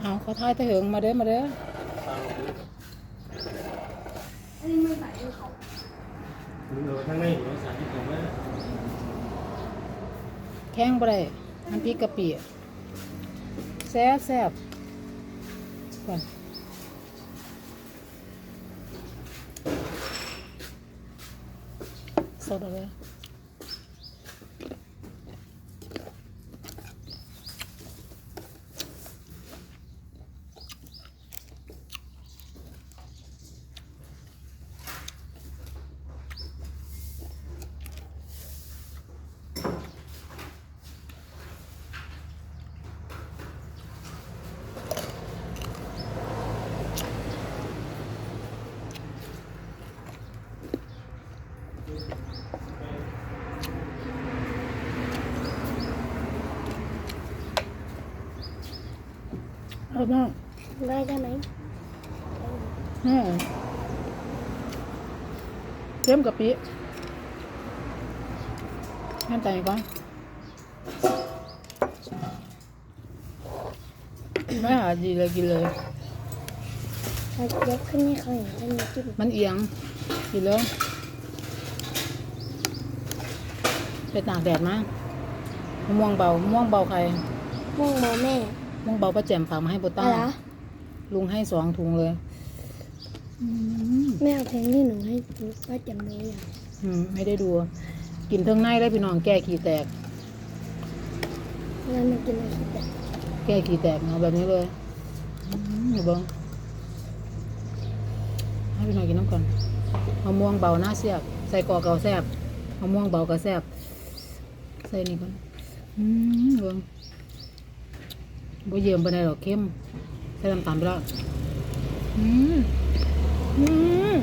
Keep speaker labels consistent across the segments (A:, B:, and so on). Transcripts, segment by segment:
A: เอาเขาทายตะเหิงมาเด้อมาเด้อ
B: อันนี้มันใส่ด้วยเขา
C: มึงเอาข้างในหัวสาธิตของแม่
A: แข้งบ่ได้น้ำพริกกะปิแซ่บแซ่บก่อนสดเลย เอาบ้าง
B: ได้ใช่ไหม
A: อืมเค็มกะปิน้ำใจก่อนไม่หาดีเลยกินเลย
B: เรายกขึ้นให้เขาเห็นจะมีจิ้ม
A: มันเอียงกินเลยไปตากแดดมามะม่วงเบามะม่วงเบาใคร
B: ม่วงโมแม่
A: มะม่วงเบาป้าแจ่มฝากมาให้โบต้า
B: อะไรนะ
A: ลุงให้สองถุงเลยอืม
B: แม่เอาเพลงที่หนูให้ดูก็จำดูอย่าง
A: อืมไม่ได้ดู กินเทิงในได้พี่น้องแก้ขี้แตก
B: งั้นมากินอะไรคิดแต่
A: แก้ขี้แตกเอาแบบนี้เลยอืมเดี๋ยวเบิ้งให้พี่น้องกินน้ำก่อนมะม่วงเบาหน้าเสียบ ใส่กอกเกาแซบมะม่วงเบากระแซบ ใส่นี่ก่อนอืมเบิ้ง บ่เยี่ยมไปไหนใดหรอกเข้มใส่น้ำตาลไปแล้วอืมอืม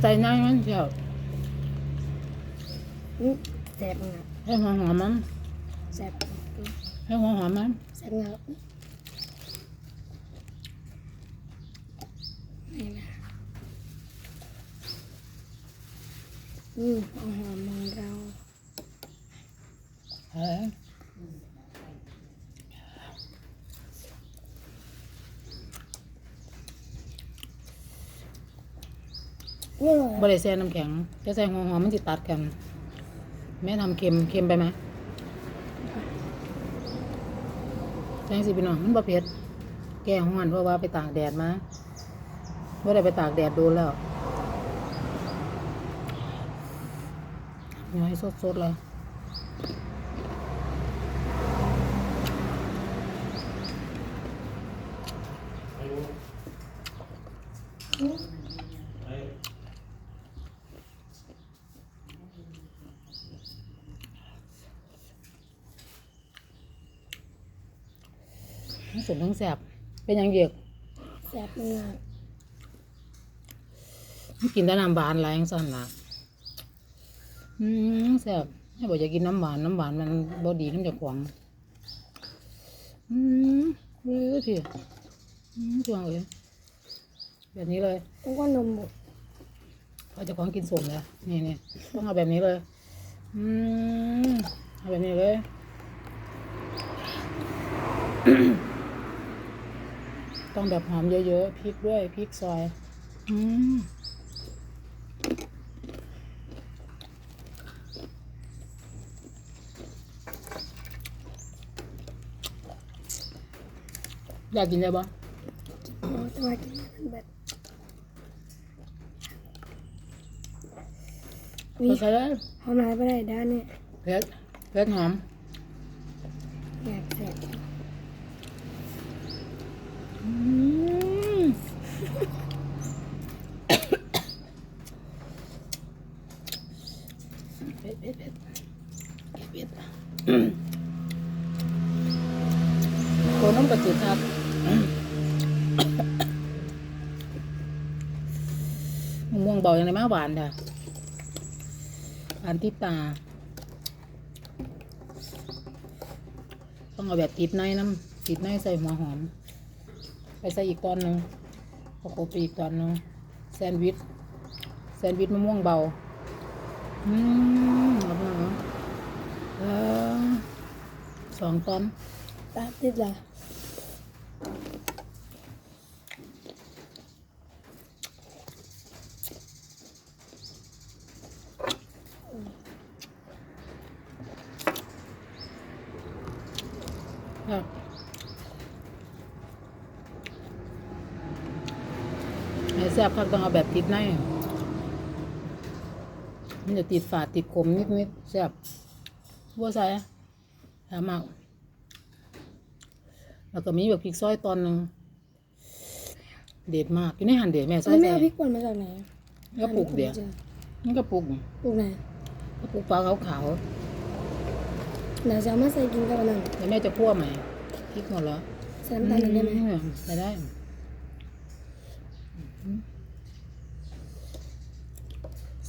A: ใส่น้ำมันเจียว
B: อืมแสบเงา
A: ให้หัวหอมมัน
B: แสบ
A: ให้หัวหอมมัน
B: แสบเงานี่นะ อืมอาหอมของเรา
A: เฮ้ย
B: นี่เลย
A: บริใส่น้ำแข็งจะใส่หัวหอมมันจะตัดกัน แม่ทำเค็มเค็มไปไหมแจ้งสิพี่น้องมันบ่เผ็ด แก้ห้อนเพราะว่าไปตากแดดมาว่าได้ไปตากแดดโดูแล้ว ย้อยสดๆเลยทั้งสุดทั้งแสบเป็นหยังเยก
B: แสบเงา
A: กินแต่น้ำหวานหลายอย่างสั่นนะ อืมแซ่บให้บอกอยากกินน้ำหวานน้ำหวานมันบอดีน้ำจากขวางอืมเออพี่อืมช่วงเลยแบบนี้เลย
B: ต้องว่านมบุก
A: เขาจะของกินสมเลยนี่นี่ต้องเอาแบบนี้เลยอืมเอาแบบนี้เลยต้องแบบหอมเยอะๆพริกด้วยพริกซอย อืม อยากกินได้ปะ
B: โอ้แต่ว่ากินมันแบบ
A: เผ็ดใส่เลย
B: หอมหายไปได้ด้านเนี่ย
A: เผ็ดเผ็ดหอม
B: อยากแสบ
A: อืมเผ็ดเผ็ดเผ็ดเผ็ดเผ็ดอืมโคนน้ำกระจืดครับมะม่วงเบา อย่างไรมาหวานจ้ะหวานที่ตา ต้องเอาแบบติดในน้ำติดในใส่หัวหอม ไปใส่อีกตอนหนึ่งพอโคไปอีกตอนหนึ่งแซนด์วิช แซนด์วิชมะม่วงเบา อืมเอาไปเหรอเออสองตอน
B: ตาติดละ
A: ครับให้แซ่บคักต้องเอาแบบติดในมันจะติดฝาดติดขมนิดๆแซ่บบัวใส่ถามมากแล้วก็มีแบบพริกซอยตอนหนึ่งเด็ดมากอยู่ในหันเด็ดแม่ซอ
B: แล้
A: ยว
B: แม่
A: ใส่
B: เอาพริกป่นมาจากไหน
A: กระปุกเดียวนี่กระปุก
B: ปลูกไหน
A: กระปุกปลาขาว
B: ไหนจะเอามาใส่กินกับอันนั้น
A: ๆแล้วแม่จะคั่วใหม่พริกหมดแล้ว
B: ใส่น้ำตาลหนึ่งได้ไหม
A: อืใส่ได้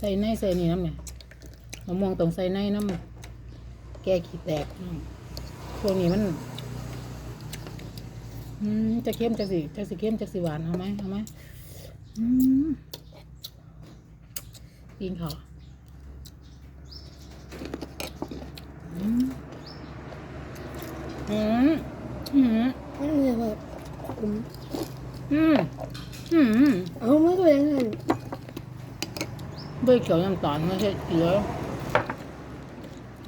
A: ใส่ในใส่นี่น้ำเนี่ยมะม่วงต้องใส่ในน้ำแก้ขี้แตกน้ำพวกนี้มันอืมจะเข้มจะสิจะสิเข้มจะสิหวานเอาไหมเอาไหมอืมกินเขาวอืมอืมอืม
B: ไม่ต้องเลยแบบขุม
A: อืมอืม
B: เอามาตัวยังไง
A: เบยเขียวน้ำตาลไม่ใช่เกลือ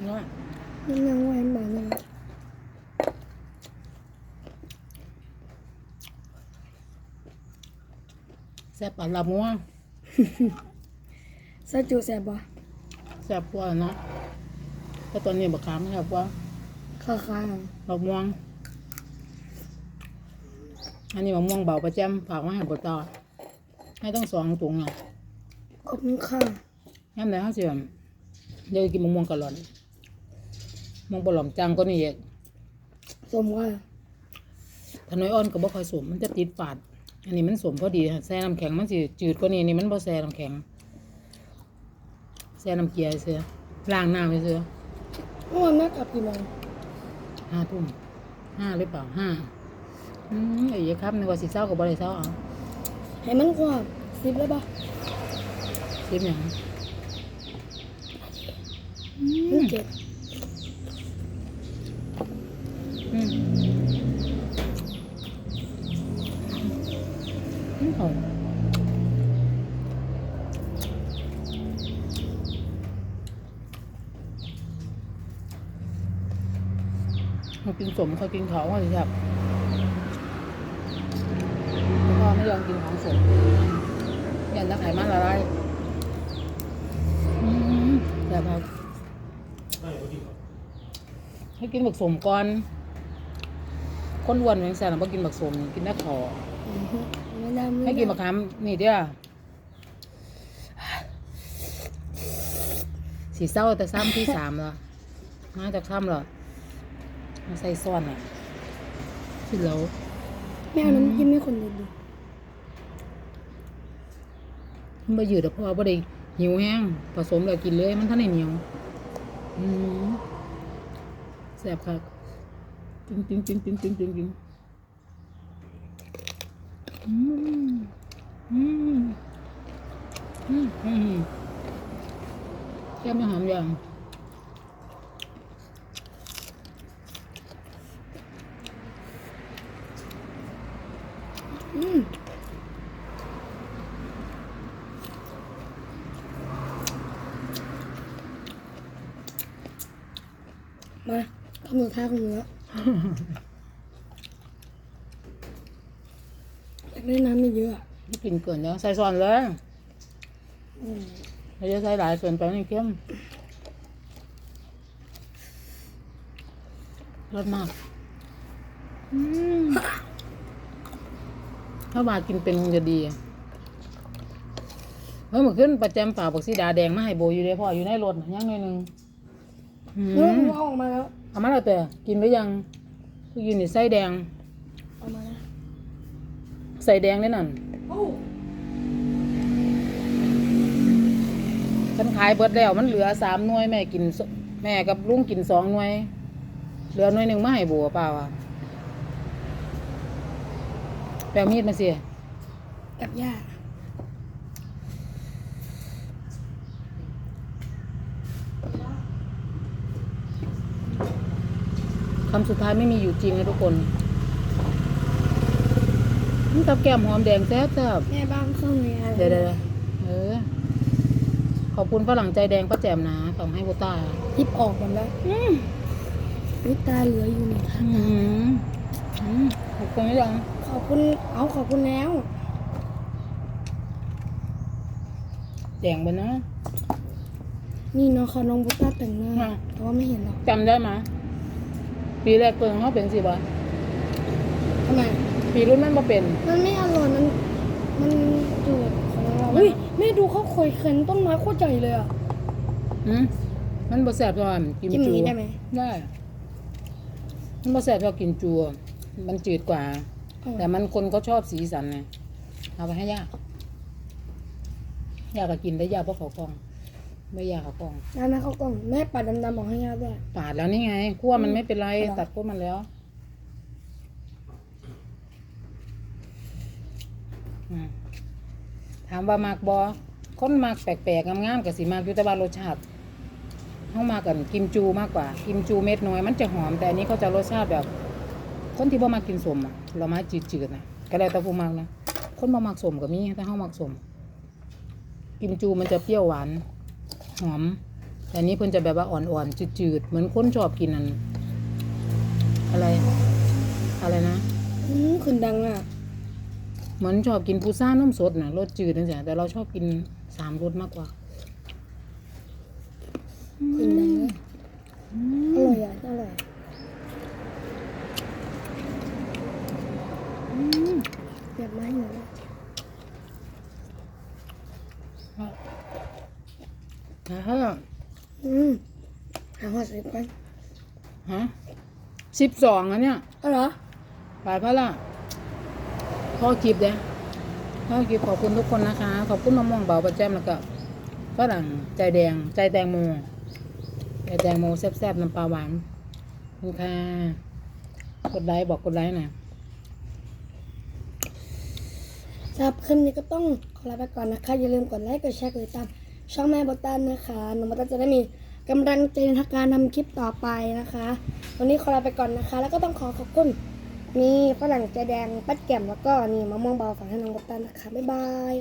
A: นะ
B: มันยังหวานบานเลย
A: แซ่บปลาลามัว
B: ใส่จูแซ่บบ่
A: แซ่บกว่าเนาะแต่ตอนนี้บักขามแซ่บกว่า
B: ข้าวข้าว
A: มะม่วง อันนี้มะม่วงเบาประจำฝากมาให้บ่ต่อให้ต้องสองถุงอะ
B: ขอบคุณค่ะ
A: ยามใดเฮาสิแบบเดี๋ยวกินมะม่วงกะหล่อนมะม่วงบ่หล่อมจังก็นี่อีก
B: สมว่า
A: ถ้าน้อยอ่อนก็บ่ค่อยสมมันจะติดฝาด อันนี้มันสมพอดีค่ะแช่น้ำแข็งมันสิจืดกว่านี้อันนี่มันบ่แช่น้ำแข็งแช่น้ำเกลือเสือล้างน้ำไปเสือ
B: เมื่อวานแม่กลับกี่โมง
A: ห้าทุ่มห้าหรือเปล่าห้าอืมไอ้เหี้ยครับนึกว่าสิเศร้ากับบ่ได้เศร้าเอา
B: ให้มันควบสิบแล้วป่ะ
A: สิบหยัง
B: มันเจ็ด
A: อืมอืมเอามากินสมเขากินเขาเขาสิครับแล้วก็ไม่ยอมกินของสมอยันตะไขมันละลายอืมแต่พอ
C: ได้พอดี ครับ
A: ให้กินบักสมก่อน คนอ้วนแมงแซนบ่กินบักสมกินแต่ขอ
B: อือฮึไม่ได้ไม่ได้
A: ให้กินบักขามนี่เด้อสีเศร้าแต่ซ้ำที่สามแล้วมาจากซ้ำแล้วมาใส่ซ้อนอะที่เรา
B: แม่เอาน้ำจิ้มให้คนดูดู
A: มันบ่ยืดแต่พอบ่ได้ หิวแห้งผสมแล้วกินเลยมันท่านได้เหนียว อืมแซ่บครับจริงจริงจริงจริงจริงจริงจริงอืมอืมอืมอืมแก้มไม่หอมอย่าง
B: อืมมา คำสุดท้ายของหนูแล้วอยากได้น้ำไม่เยอะอะ
A: ไม่กินเกินแล้วใส่ซอนเลย
B: อืม
A: เราจะใส่หลายเกินไปนี่เข้มรสมากอืมถ้ามากินเป็นคงจะดีเฮ้ยเมื่อขึ้นประจำป่ากบักซีดาแดงมาให้โบอยู่เลยพ่ออยู่ในรถน่ะยังหน่อยหนึงอืม
B: เนื้อมันเอาออกมาแล้ว
A: เอามาแล้วแต่กินหรือยังคือกินนี่ไส้แดง
B: เอามาแล้ว
A: ใส่แดงเลยนั่น
B: โอ้
A: ฉันขายเบิดแล้วมันเหลือสามหน่วยแม่กินสแม่กับลุงกินสองหน่วย เหลือหน่วยหนึ่งมาให้บัวเปล่าอะแปลมีดมาสิ
B: กับย่า
A: คำสุดท้ายไม่มีอยู่จริงนะทุกคนนี่กับแก้มหอมแดงแซ่บแซ่บ
B: แม่บ้านเข้าในอะไร
A: เดี๋ยวเดี๋ยวเออ ขอบคุณฝรั่งใจแดงป้าแจ่มนะส่งให้โบต้า
B: ทิปออกหมดแล้ววิตาเหลืออยู่หนึ่งค่ะ
A: อืมอืมขอบคุณไม่ยัง
B: ขอบคุณ เอาขอบคุณแล้ว
A: แดงไปเนาะ
B: นี่เนาะค่ะน้องบุตต้าแต่งหน้า
A: อะ
B: แต่ว่าไม่เห็นหรอก
A: จำได้ไหม ปีแรกเปิงเขาเป็นสิบะ
B: ทำไม
A: ปีรุ่นมันมาเป็น
B: มันไม่อร่อย มัน มันจืดของเราอุ้ยแม่ดูเขาเคยเข็นต้นไม้โคตรใหญ่เลยอะ
A: อืมมันบ่แซ่บตอนกิน
B: จิ้มอ
A: จู
B: ย่างนี้ได้ไหม
A: ได้มันบ่แซ่บตอนกินจูมันจืดกว่า
B: อร่อย
A: แต่มันคนก็ชอบสีสันไงเอาไปให้ยากยากก็กินได้ยากเพราะเขากล้อง ไม่ยากเขากล้อง
B: ได้ไหมเขาวกล่องแม่ปัดดำๆบอกให้ย่าด้วย
A: ปาดแล้วนี่ไงคั่วมันไม่เป็นไร
B: เหรอ
A: ตัดคั่วมันแล้วอืมถามว่ามากบอคนมากแปลกๆงามๆกับสีมากอยู่แต่ว่ารสชาติเข้ามากันกิมจูมากกว่า กิมจูเม็ดน้อย มันจะหอมแต่อันนี้เขาจะรสชาติแบบ คนที่บ่มากินสมอะเรามาจืดๆนะก็แล้วแต่ผู้มักนะคนบ่มักสมก็มีแต่เฮามักสม กิมจูมันจะเปรี้ยวหวาน หอม แต่อันนี้เพิ่นจะแบบว่าอ่อนๆจืดๆเหมือนคนชอบกินอันอะไร อะไรนะ
B: อืมขึ้นดังอะ
A: เหมือนชอบกินปูซ่าน้มสดนะรสจืดนั่นสิแต่เราชอบกินสามรสมากกว่า
B: ขึ้นดังเลยอร่อยอะอร่อยอยากมาให้หนูด้วย
A: ฮะ
B: อืมหาหัวสิบกัน
A: ฮะสิบสองอันเนี้ย
B: เอาเหรอ
A: ปลายพระละพ่อคลิปเด้พ่อคลิปขอบคุณทุกคนนะคะ ขอบคุณมะม่วงเบาประแจมแล้วก็ฝรั่งใจแดงใจแตงโมใจแตงโมแซ่บๆน้ำปลาหวานขอบคุณค่ะกดไลค์บอกกดไลค์หน่อย
B: สำหรับคลิปนี้ก็ต้องขอลาไปก่อนนะคะ อย่าลืมกดไลค์ กดแชร์ กดติดตาม ช่องแม่บอตันนะคะน้องบอตันจะได้มีกำลังใจในการทำคลิปต่อไปนะคะ วันนี้ขอลาไปก่อนนะคะ แล้วก็ต้องขอขอบคุณมีฝรั่งใจแดงปัดแก้มแล้วก็นี่มะม่วงเบาฝากให้น้องบอตันนะคะ บ๊ายบาย